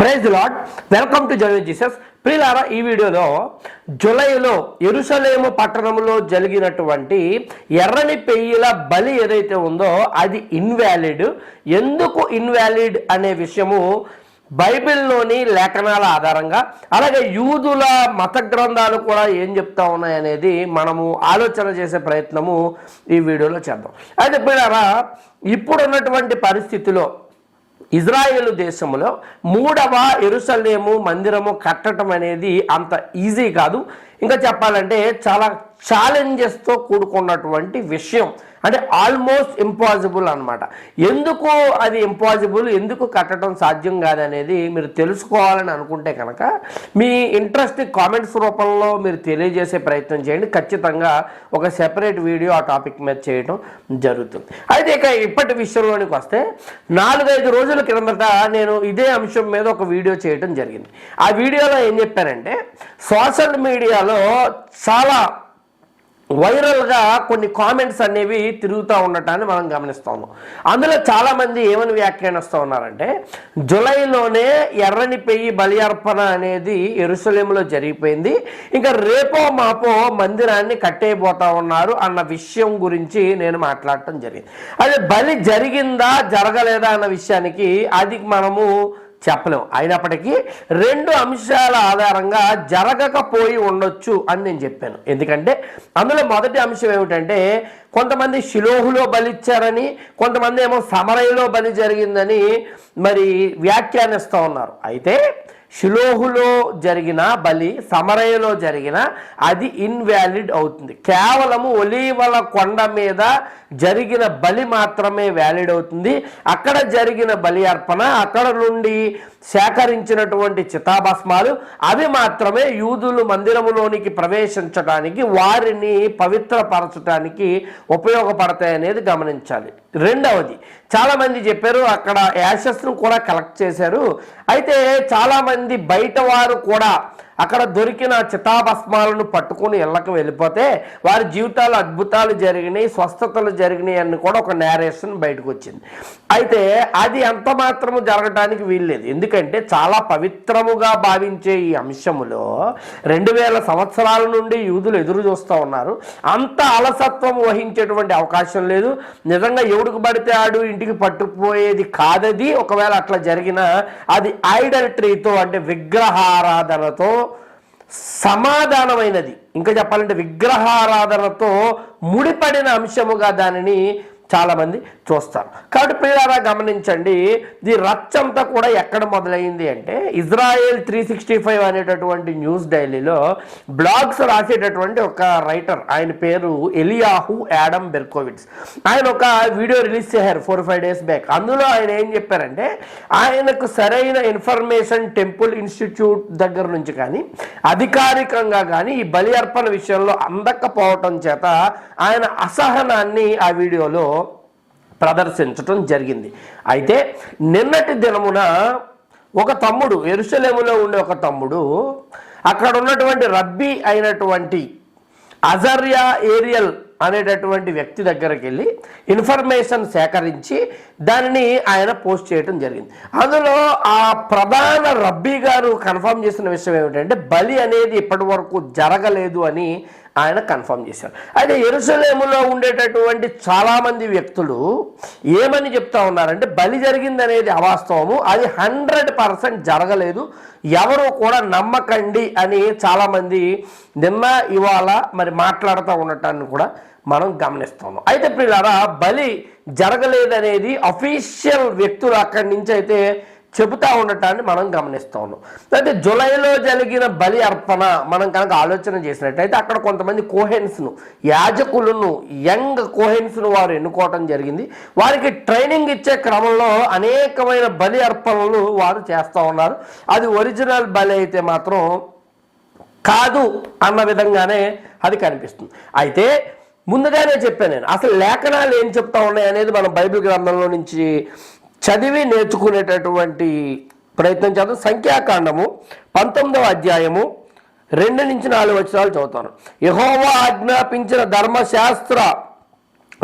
Praise lord welcome to journey Jesus ప్రియులారా ఈ వీడియోలో జులైలో ఎరుసలేము పట్టణంలో జరిగినటువంటి ఎర్రని పెయ్యిల బలి ఏదైతే ఉందో అది ఇన్వాలిడ్ ఎందుకు ఇన్వాలిడ్ అనే విషయము బైబిల్లోని లేఖనాల ఆధారంగా అలాగే యూదుల మత గ్రంథాలు కూడా ఏం చెప్తా ఉన్నాయనేది మనము ఆలోచన చేసే ప్రయత్నము ఈ వీడియోలో చేద్దాం. అయితే పిల్లరా ఇప్పుడున్నటువంటి పరిస్థితిలో ఇజ్రాయేల్ దేశంలో మూడవ ఎరుసలేము మందిరము కట్టడం అనేది అంత ఈజీ కాదు. ఇంకా చెప్పాలంటే చాలా ఛాలెంజెస్తో కూడుకున్నటువంటి విషయం. అంటే ఆల్మోస్ట్ ఇంపాసిబుల్ అనమాట ఎందుకు అది ఇంపాసిబుల్ ఎందుకు కట్టడం సాధ్యం కాదనేది మీరు తెలుసుకోవాలని అనుకుంటే కనుక మీ ఇంట్రెస్ట్ కామెంట్స్ రూపంలో మీరు తెలియజేసే ప్రయత్నం చేయండి. ఖచ్చితంగా ఒక సెపరేట్ వీడియో ఆ టాపిక్ మీద చేయడం జరుగుతుంది. అయితే ఇక ఇప్పటి విషయంలోనికి వస్తే నాలుగైదు రోజుల క్రిందట నేను ఇదే అంశం మీద ఒక వీడియో చేయడం జరిగింది. ఆ వీడియోలో ఏం చెప్పారంటే సోషల్ మీడియాలో చాలా వైరల్గా కొన్ని కామెంట్స్ అనేవి తిరుగుతూ ఉండటాన్ని మనం గమనిస్తాము. అందులో చాలామంది ఏమని వ్యాఖ్యానిస్తూ ఉన్నారంటే జులైలోనే ఎర్రని పెయ్యి బలి అర్పణ అనేది ఎరుసలేములో జరిగిపోయింది. ఇంకా రేపో మాపో మందిరాన్ని కట్టేయబోతా ఉన్నారు అన్న విషయం గురించి నేను మాట్లాడటం జరిగింది. అదే బలి జరిగిందా జరగలేదా అన్న విషయానికి అది మనము చెప్పలేం అయినప్పటికీ రెండు అంశాల ఆధారంగా జరగకపోయి ఉండొచ్చు అని నేను చెప్పాను. ఎందుకంటే అందులో మొదటి అంశం ఏమిటంటే కొంతమంది షిలోహులో బలిచ్చారని కొంతమంది ఏమో సమరయలో బలి జరిగిందని మరి వ్యాఖ్యానిస్తూ ఉన్నారు. అయితే షిలోహులో జరిగిన బలి సమరయలో జరిగిన అది ఇన్వాలిడ్ అవుతుంది. కేవలము ఒలీవల కొండ మీద జరిగిన బలి మాత్రమే వ్యాలిడ్ అవుతుంది. అక్కడ జరిగిన బలి అర్పణ అక్కడ నుండి సేకరించినటువంటి చితాభస్మాలు అవి మాత్రమే యూదులు మందిరములోనికి ప్రవేశించడానికి వారిని పవిత్రపరచడానికి ఉపయోగపడతాయి అనేది గమనించాలి. రెండవది చాలామంది చెప్పారు అక్కడ యాషస్ను కూడా కలెక్ట్ చేశారు. అయితే చాలామంది బయట వారు కూడా అక్కడ దొరికిన చితాభస్మాలను పట్టుకుని ఇళ్ళకు వెళ్ళిపోతే వారి జీవితాలు అద్భుతాలు జరిగినాయి స్వస్థతలు జరిగినాయి అని కూడా ఒక నేరేషన్ బయటకు వచ్చింది. అయితే అది ఎంత మాత్రము జరగటానికి వీల్లేదు. ఎందుకంటే చాలా పవిత్రముగా భావించే ఈ అంశములో రెండు వేల సంవత్సరాల నుండి యూదులు ఎదురు చూస్తూ ఉన్నారు. అంత అలసత్వం వహించేటువంటి అవకాశం లేదు. నిజంగా ఎవడికి పడితే ఆడు ఇంటికి పట్టుకుపోయేది కాదది. ఒకవేళ అట్లా జరిగినా అది ఐడల్ట్రీతో అంటే విగ్రహారాధనతో సమాధానమైనది. ఇంకా చెప్పాలంటే విగ్రహారాధనతో ముడిపడిన అంశముగా దానిని చాలామంది చూస్తారు. కాబట్టి ప్రియారా గమనించండి ఈ రచ్చంతా కూడా ఎక్కడ మొదలైంది అంటే ఇజ్రాయెల్ త్రీ సిక్స్టీ ఫైవ్ అనేటటువంటి న్యూస్ డైలీలో బ్లాగ్స్ రాసేటటువంటి ఒక రైటర్ ఆయన పేరు ఎలియాహు యాడమ్ బెర్కోవిట్స్. ఆయన ఒక వీడియో రిలీజ్ చేశారు ఫోర్ ఫైవ్ డేస్ బ్యాక్. అందులో ఆయన ఏం చెప్పారంటే ఆయనకు సరైన ఇన్ఫర్మేషన్ టెంపుల్ ఇన్స్టిట్యూట్ దగ్గర నుంచి కానీ అధికారికంగా కానీ ఈ బలి అర్పణ విషయంలో అందకపోవటం చేత ఆయన అసహనాన్ని ఆ వీడియోలో ప్రదర్శించటం జరిగింది. అయితే నిన్నటి దినమున ఒక తమ్ముడు ఎరుసలేములో ఉండే ఒక తమ్ముడు అక్కడ ఉన్నటువంటి రబ్బీ అయినటువంటి అజర్యా ఏరియల్ అనేటటువంటి వ్యక్తి దగ్గరికి వెళ్ళి ఇన్ఫర్మేషన్ సేకరించి దానిని ఆయన పోస్ట్ చేయడం జరిగింది. అందులో ఆ ప్రధాన రబ్బీ గారు కన్ఫర్మ్ చేసిన విషయం ఏమిటంటే బలి అనేది ఇప్పటి వరకు జరగలేదు అని ఆయన కన్ఫర్మ్ చేశారు. అయితే ఎరుసలేములో ఉండేటటువంటి చాలామంది వ్యక్తులు ఏమని చెప్తా ఉన్నారంటే బలి జరిగింది అనేది అవాస్తవము అది హండ్రెడ్ పర్సెంట్ జరగలేదు ఎవరు కూడా నమ్మకండి అని చాలామంది నిన్న ఇవాళ మరి మాట్లాడుతూ ఉండటాన్ని కూడా మనం గమనిస్తాము అయితే పిల్లరా బలి జరగలేదనేది అఫీషియల్ వ్యక్తులు అక్కడి నుంచి అయితే చెబుతా ఉండటాన్ని మనం గమనిస్తూ ఉన్నాం. అయితే జులైలో జరిగిన బలి అర్పణ మనం కనుక ఆలోచన చేసినట్టయితే అక్కడ కొంతమంది కోహెన్స్ను యాజకులను యంగ్ కోహెన్స్ను వారు ఎన్నుకోవటం జరిగింది. వారికి ట్రైనింగ్ ఇచ్చే క్రమంలో అనేకమైన బలి అర్పణలు వారు చేస్తూ ఉన్నారు. అది ఒరిజినల్ బలి అయితే మాత్రం కాదు అన్న విధంగానే అది కనిపిస్తుంది. అయితే ముందుగానే చెప్పాను నేను అసలు లేఖనాలు ఏం చెప్తా ఉన్నాయి అనేది మనం బైబిల్ గ్రంథంలో నుంచి చదివి నేర్చుకునేటటువంటి ప్రయత్నం చేద్దాం. సంఖ్యాకాండము పంతొమ్మిదవ అధ్యాయము రెండు నుంచి నాలుగు వచనాలు చదువుతాను. యహోవా ఆజ్ఞాపించిన ధర్మశాస్త్ర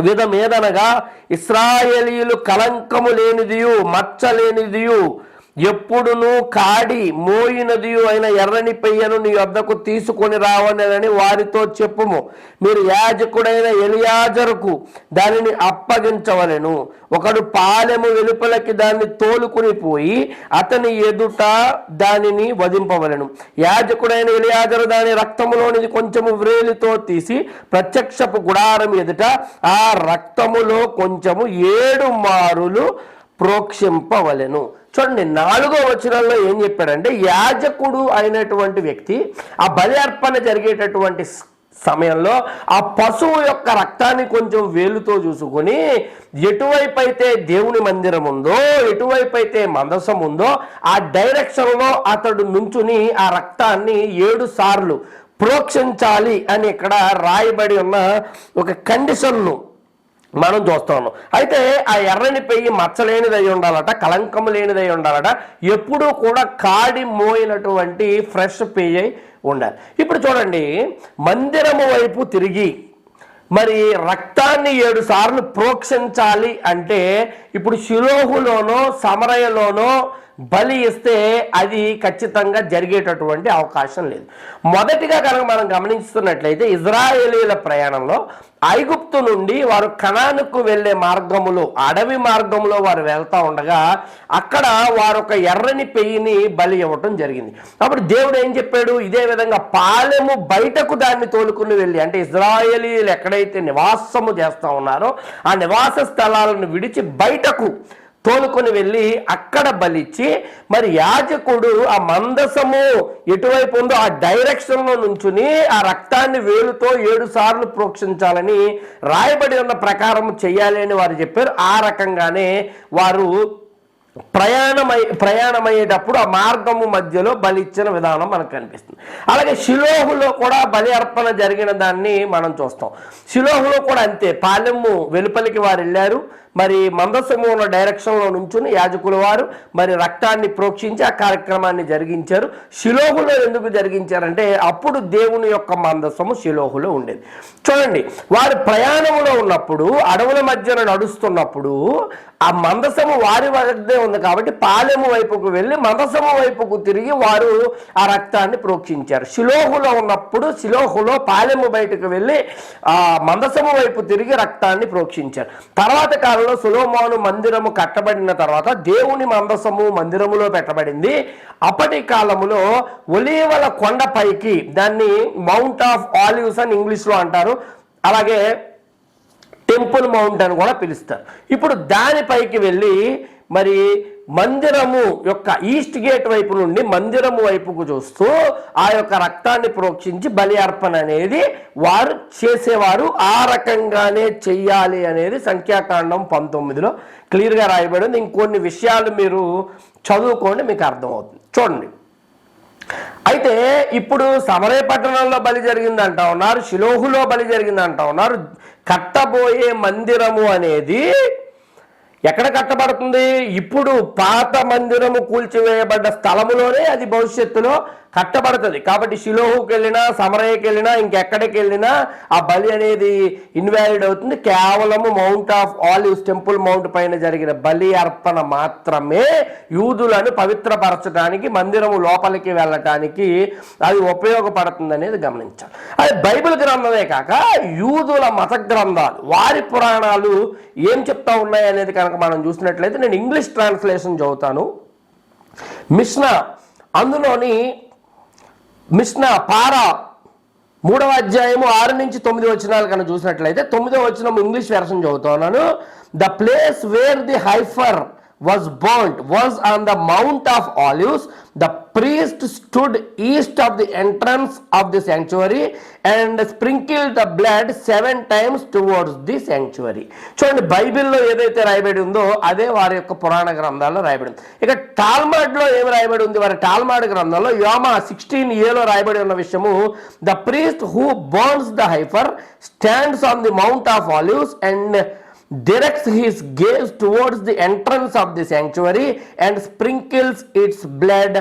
విధమేదనగా ఇస్రాయేలీలు కలంకము లేనిదియు మచ్చ లేనిదియు ఎప్పుడును కాడి మోయినది అయిన ఎర్రని పెయ్యను నీ వద్దకు తీసుకొని రావనని వారితో చెప్పుము. మీరు యాజకుడైన ఎలియాజరుకు దానిని అప్పగించవలెను. ఒకడు పాలెము వెలుపలకి దాన్ని తోలుకుని పోయి అతని ఎదుట దానిని వధింపవలెను. యాజకుడైన ఎలియాజరు దాని రక్తములోనిది కొంచెము వ్రేలితో తీసి ప్రత్యక్షపు గుడారం ఎదుట ఆ రక్తములో కొంచెము ఏడు మారులు ప్రోక్షింపవలెను. చూడండి నాలుగో వచనంలో ఏం చెప్పాడంటే యాజకుడు అయినటువంటి వ్యక్తి ఆ బలి అర్పణ జరిగేటటువంటి సమయంలో ఆ పశువు యొక్క రక్తాన్ని కొంచెం వేలుతో చూసుకొని ఎటువైపు అయితే దేవుని మందిరం ఉందో ఎటువైపు అయితే మందసం ఉందో ఆ డైరెక్షన్లో అతడు నుంచుని ఆ రక్తాన్ని ఏడు సార్లు ప్రోక్షించాలి అని ఇక్కడ రాయబడి ఉన్న ఒక కండిషన్ను మనం చూస్తాము అయితే ఆ ఎర్రని పెయ్యి మచ్చలేనిదై ఉండాలట కలంకం లేనిదై ఉండాలట ఎప్పుడూ కూడా కాడి మోయినటువంటి ఫ్రెష్ పెయ్యి అయి ఉండాలి. ఇప్పుడు చూడండి మందిరము వైపు తిరిగి మరి రక్తాన్ని ఏడు సార్లు ప్రోక్షించాలి అంటే ఇప్పుడు శిలోహులోనో సమరయలోనో బలి ఇస్తే అది ఖచ్చితంగా జరిగేటటువంటి అవకాశం లేదు. మొదటిగా కనుక మనం గమనిస్తున్నట్లయితే ఇజ్రాయేలీల ప్రయాణంలో ఐగుప్తు నుండి వారు కణానుకు వెళ్ళే మార్గములో అడవి మార్గంలో వారు వెళ్తూ ఉండగా అక్కడ వారు ఒక ఎర్రని పెయ్యిని బలి ఇవ్వటం జరిగింది. అప్పుడు దేవుడు ఏం చెప్పాడు? ఇదే విధంగా పాలెము బయటకు దాన్ని తోలుకుని వెళ్ళి అంటే ఇజ్రాయేలీలు ఎక్కడైతే నివాసము చేస్తూ ఉన్నారో ఆ నివాస స్థలాలను విడిచి బయటకు తోలుకొని వెళ్ళి అక్కడ బలిచ్చి మరి యాజకుడు ఆ మందసము ఎటువైపు ఉందో ఆ డైరెక్షన్లో నుంచుని ఆ రక్తాన్ని వేలుతో ఏడు సార్లు ప్రోక్షించాలని రాయబడి ఉన్న ప్రకారం చేయాలి అని వారు చెప్పారు. ఆ రకంగానే వారు ప్రయాణమై ప్రయాణమయ్యేటప్పుడు ఆ మార్గము మధ్యలో బలి ఇచ్చిన విధానం మనకు కనిపిస్తుంది. అలాగే శిలోహులో కూడా బలి అర్పణ జరిగిన దాన్ని మనం చూస్తాం. శిలోహులో కూడా అంతే పాలెము వెలుపలికి వారు వెళ్ళారు. మరి మందసము ఉన్న డైరెక్షన్లో నుంచుని యాజకుల వారు మరి రక్తాన్ని ప్రోక్షించి ఆ కార్యక్రమాన్ని జరిగించారు. శిలోహులో ఎందుకు జరిగించారంటే అప్పుడు దేవుని యొక్క మందసము శిలోహులో ఉండేది. చూడండి వారు ప్రయాణంలో ఉన్నప్పుడు అడవుల మధ్యన నడుస్తున్నప్పుడు ఆ మందసము వారి వద్దే ఉంది కాబట్టి పాలెము వైపుకు వెళ్ళి మందసము వైపుకు తిరిగి వారు ఆ రక్తాన్ని ప్రోక్షించారు. శిలోహులో ఉన్నప్పుడు శిలోహులో పాలెము బయటకు వెళ్ళి ఆ మందసము వైపు తిరిగి రక్తాన్ని ప్రోక్షించారు. తర్వాత కాలంలో సులోమాను మందిరము కట్టబడిన తర్వాత దేవుని మందసము మందిరములో పెట్టబడింది. అప్పటి కాలములో ఒలీవల కొండపైకి దాన్ని మౌంట్ ఆఫ్ ఆలివ్స్ అని ఇంగ్లీష్లో అంటారు. అలాగే టెంపుల్ మౌంట్ అని కూడా పిలుస్తారు. ఇప్పుడు దానిపైకి వెళ్ళి మరి మందిరము యొక్క ఈస్ట్ గేట్ వైపు నుండి మందిరము వైపుకు చూస్తూ ఆ యొక్క రక్తాన్ని ప్రోక్షించి బలి అర్పణ అనేది వారు చేసేవారు. ఆ రకంగానే చెయ్యాలి అనేది సంఖ్యాకాండం పంతొమ్మిదిలో క్లియర్గా రాయబడింది ఇంకొన్ని విషయాలు మీరు చదువుకోండి మీకు అర్థమవుతుంది. చూడండి. అయితే ఇప్పుడు సమరే పట్టణంలో బలి జరిగింది అంటా ఉన్నారు. శిలోహులో బలి జరిగింది అంటా ఉన్నారు. కట్టబోయే మందిరము అనేది ఎక్కడ కట్టబడుతుంది? ఇప్పుడు పాత మందిరము కూల్చివేయబడ్డ స్థలములోనే అది భవిష్యత్తులో కట్టబడుతుంది. కాబట్టి శిలోహుకి వెళ్ళినా సమరయ్యకి వెళ్ళినా ఇంకెక్కడికి వెళ్ళినా ఆ బలి అనేది ఇన్వాలిడ్ అవుతుంది. కేవలము Mount of Olives Temple Mount పైన జరిగిన బలి అర్పణ మాత్రమే యూదులను పవిత్రపరచడానికి మందిరము లోపలికి వెళ్ళటానికి అది ఉపయోగపడుతుంది అనేది గమనించాలి. అది బైబిల్ గ్రంథమే కాక యూదుల మత గ్రంథాలు వారి పురాణాలు ఏం చెప్తా ఉన్నాయి అనేది కనుక మనం చూసినట్లయితే నేను ఇంగ్లీష్ ట్రాన్స్లేషన్ చదువుతాను. మిష్నా అందులోని మిష్నా పారా మూడవ అధ్యాయము ఆరు నుంచి తొమ్మిది వచనాలు కనుక చూసినట్లయితే తొమ్మిదవ వచనం ఇంగ్లీష్ వెర్షన్ చదువుతున్నాను the place where the heifer was burnt was on the mount of olives the priest stood east of the entrance of the sanctuary and sprinkled the blood seven times towards the sanctuary చూడండి బైబిల్లో ఏదైతే రాయబడి ఉందో అదే వారి యొక్క పురాణ గ్రంథాల్లో రాయబడి ఉంది ఇక టాల్మాడ్లో ఏమి రాయబడి ఉంది వారి టాల్మాడ్ గ్రంథంలో యోమా సిక్స్టీన్ ఏలో రాయబడి ఉన్న విషయము the priest who burns the heifer stands on the Mount of Olives and directs his gaze towards the entrance of the sanctuary and sprinkles its blood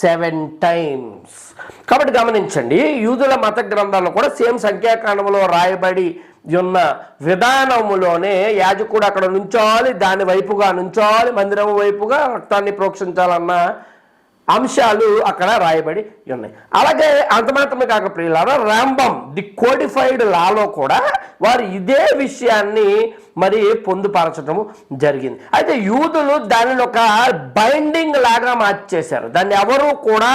seven times కాబట్టి గమనించండి యూదుల మత గ్రంథాల్లో కూడా సేమ్ సంఖ్యాకాండంలో రాయబడి ఉన్న విధానములోనే యాజకుడు అక్కడ నుంచోవాలి దాని వైపుగా నుంచోవాలి మందిరం వైపుగా రక్తాన్ని ప్రోక్షించాలన్న అంశాలు అక్కడ రాయబడి ఉన్నాయి. అలాగే అంత మాత్రమే కాక ప్రియులారా రాంబం ది కోడిఫైడ్ లాలో కూడా వారు ఇదే విషయాన్ని మరి పొందుపరచడం జరిగింది. అయితే యూదులు దానిని ఒక బైండింగ్ లాగా మార్చేశారు. దాన్ని ఎవరు కూడా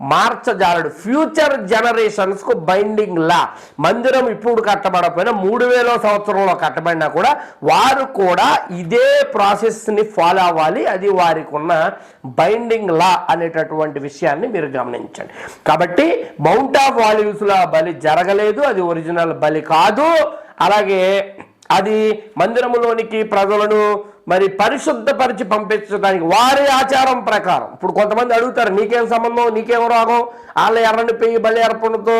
మార్చజాలడు. ఫ్యూచర్ జనరేషన్స్కు బైండింగ్ లా. మందిరం ఇప్పుడు కట్టబడకపోయినా మూడు వేల సంవత్సరంలో కట్టబడినా కూడా వారు కూడా ఇదే ప్రాసెస్ని ఫాలో అవ్వాలి. అది వారికి ఉన్న బైండింగ్ లా అనేటటువంటి విషయాన్ని మీరు గమనించండి. కాబట్టి మౌంట్ ఆఫ్ వాల్యూస్లో బలి జరగలేదు. అది ఒరిజినల్ బలి కాదు. అలాగే అది మందిరములోనికి ప్రజలను మరి పరిశుద్ధపరిచి పంపించడానికి వారి ఆచారం ప్రకారం. ఇప్పుడు కొంతమంది అడుగుతారు నీకేం సంబంధం? నీకేం రోగం? వాళ్ళ ఎర్రని పెయ్యి బలి అర్పణతో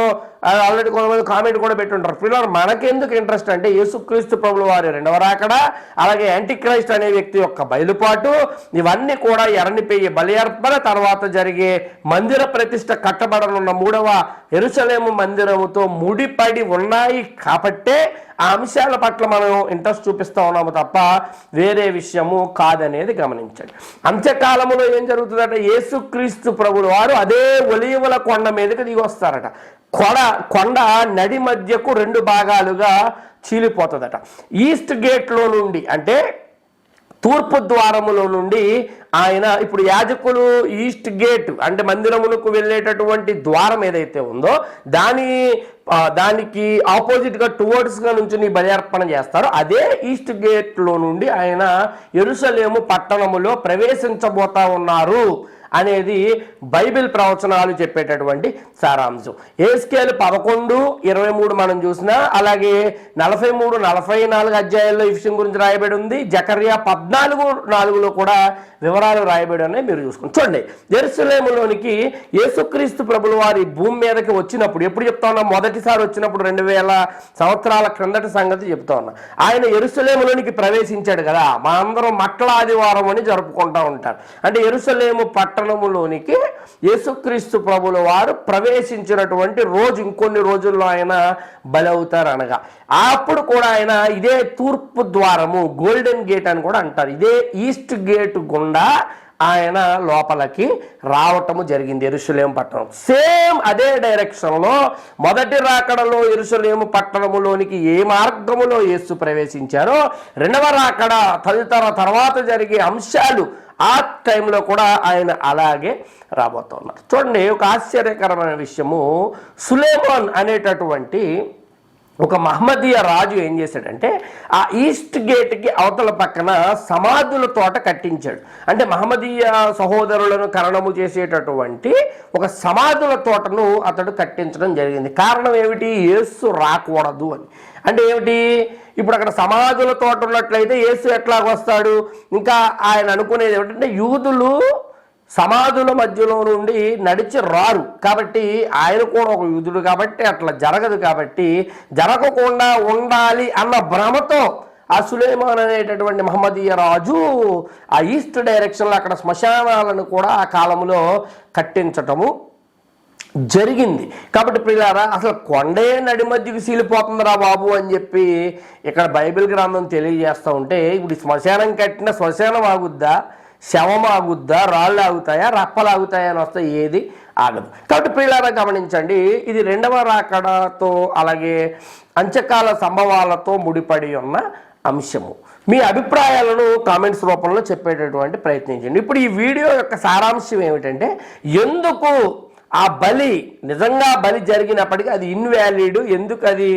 ఆల్రెడీ కొంతమంది కామెంట్ కూడా పెట్టుంటారు. పిల్లలు మనకెందుకు ఇంట్రెస్ట్ అంటే యేసుక్రీస్తు ప్రభులు వారి రెండవ రాకడ అలాగే యాంటీక్రైస్ట్ అనే వ్యక్తి యొక్క బయలుపాటు ఇవన్నీ కూడా ఎర్రని పెయ్యి బలి అర్పణ తర్వాత జరిగే మందిర ప్రతిష్ట కట్టబడనున్న మూడవ ఎరుసలేము మందిరముతో ముడిపడి ఉన్నాయి కాబట్టే ఆ అంశాల పట్ల మనం ఇంట్రెస్ట్ చూపిస్తా ఉన్నాము తప్ప వేరే విషయము కాదనేది గమనించండి. అంత్యకాలములో ఏం జరుగుతుందట? యేసుక్రీస్తు ప్రభుల వారు అదే ఒలీవల కొండ మీదకి దిగి వస్తారట. కొడ కొండ నడి మధ్యకు రెండు భాగాలుగా చీలిపోతుందట. ఈస్ట్ గేట్లో నుండి అంటే తూర్పు ద్వారములో నుండి ఆయన ఇప్పుడు యాజకులు ఈస్ట్ గేట్ అంటే మందిరములకు వెళ్ళేటటువంటి ద్వారం ఏదైతే ఉందో దాని దానికి ఆపోజిట్గా టువర్డ్స్గా నుంచి బలి అదే ఈస్ట్ గేట్లో నుండి ఆయన ఎరుసలేము పట్టణములో ప్రవేశించబోతా ఉన్నారు. అనేది బైబిల్ ప్రవచనాలు చెప్పేటటువంటి సారాంశం. ఏస్కేలు పదకొండు ఇరవై మూడు మనం చూసినా అలాగే నలభై మూడు నలభై నాలుగు అధ్యాయాల్లో ఈ విషయం గురించి రాయబడి ఉంది. జకర్యా పద్నాలుగు నాలుగులో కూడా వివరాలు రాయబడి ఉన్నాయి. మీరు చూసుకోండి చూడండి. ఎరుసలేములోనికి యేసుక్రీస్తు ప్రభులు వారి భూమి మీదకి వచ్చినప్పుడు ఎప్పుడు చెప్తా ఉన్నా? మొదటిసారి వచ్చినప్పుడు రెండు వేల సంవత్సరాల క్రిందటి సంగతి చెప్తా ఉన్నా. ఆయన ఎరుసలేములోనికి ప్రవేశించాడు కదా. మా అందరం మట్ల ఆదివారం అని జరుపుకుంటా ఉంటారు. అంటే ఎరుసలేము పట్టణములోనికి యేసుక్రీస్తు ప్రభుల వారు ప్రవేశించినటువంటి రోజు ఇంకొన్ని రోజుల్లో ఆయన బలవుతారు అనగా అప్పుడు కూడా ఆయన ఇదే తూర్పు ద్వారము గోల్డెన్ గేట్ అని కూడా అంటారు. ఇదే ఈస్ట్ గేట్ గుండా ఆయన లోపలికి రావటము జరిగింది ఎరుసలేం పట్టణం. సేమ్ అదే డైరెక్షన్లో మొదటి రాకడలో ఎరుసలేము పట్టణములోనికి ఏ మార్గములో యేసు ప్రవేశించారో రెండవ రాకడ తదితర తర్వాత జరిగే అంశాలు ఆ టైంలో కూడా ఆయన అలాగే రాబోతున్నారు. చూడండి ఒక ఆశ్చర్యకరమైన విషయము. సులేమాన్ అనేటటువంటి ఒక మహమ్మదీయ రాజు ఏం చేశాడంటే ఆ ఈస్ట్ గేట్కి అవతల పక్కన సమాధుల తోట కట్టించాడు. అంటే మహమ్మదీయ సహోదరులను కరణము చేసేటటువంటి ఒక సమాధుల తోటను అతడు కట్టించడం జరిగింది. కారణం ఏమిటి? ఏసు రాకూడదు అని. అంటే ఏమిటి? ఇప్పుడు అక్కడ సమాధుల తోట ఉన్నట్లయితే యేసు ఎట్లాగొస్తాడు? ఇంకా ఆయన అనుకునేది ఏమిటంటే యూదులు సమాధుల మధ్యలో నుండి నడిచి రారు. కాబట్టి ఆయన కూడా ఒక యూదుడు కాబట్టి అట్లా జరగదు కాబట్టి జరగకుండా ఉండాలి అన్న భ్రమతో ఆ సులేమాన్ అనేటటువంటి మహమ్మదీయ రాజు ఆ ఈస్ట్ డైరెక్షన్లో అక్కడ శ్మశానాలను కూడా ఆ కాలంలో కట్టించటము జరిగింది. కాబట్టి పిల్లారా అసలు కొండే నడి మధ్యకి సీలిపోతుందిరా బాబు అని చెప్పి ఇక్కడ బైబిల్ గ్రంథం తెలియజేస్తూ ఉంటే ఇప్పుడు శ్మశానం కట్టిన శ్మశానం ఆగుద్దా? శవం ఆగుద్దా రాళ్ళు ఆగుతాయా రప్పలు ఆగుతాయా అని వస్తే ఏది ఆగదు. కాబట్టి ప్రియులారా గమనించండి ఇది రెండవ రాకడతో అలాగే అంచకాల సంభవాలతో ముడిపడి ఉన్న అంశము. మీ అభిప్రాయాలను కామెంట్స్ రూపంలో చెప్పేటటువంటి ప్రయత్నించండి ఇప్పుడు ఈ వీడియో యొక్క సారాంశం ఏమిటంటే ఎందుకు ఆ బలి నిజంగా బలి జరిగినప్పటికీ అది ఇన్వాలిడ్ ఎందుకు అది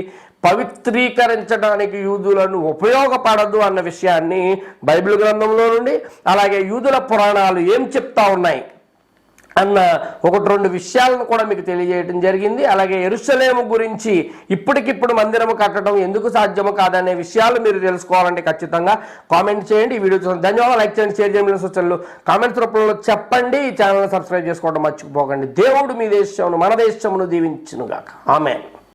పవిత్రీకరించడానికి యూదులను ఉపయోగపడదు అన్న విషయాన్ని బైబిల్ గ్రంథంలో నుండి అలాగే యూదుల పురాణాలు ఏం చెప్తా ఉన్నాయి అన్న ఒకటి రెండు విషయాలను కూడా మీకు తెలియజేయడం జరిగింది. అలాగే ఎరుసలేము గురించి ఇప్పటికిప్పుడు మందిరము కట్టడం ఎందుకు సాధ్యము కాదనే విషయాలు మీరు తెలుసుకోవాలంటే ఖచ్చితంగా కామెంట్ చేయండి. ఈ వీడియో చూసిన ధన్యవాదాలు. లైక్ చేయండి షేర్ చేయండి. సూచనలు కామెంట్స్ రూపంలో చెప్పండి. ఈ ఛానల్ సబ్స్క్రైబ్ చేసుకోవడం మర్చిపోకండి. దేవుడు మీ దేశమును మన దేశమును దీవించునుగాక. ఆమె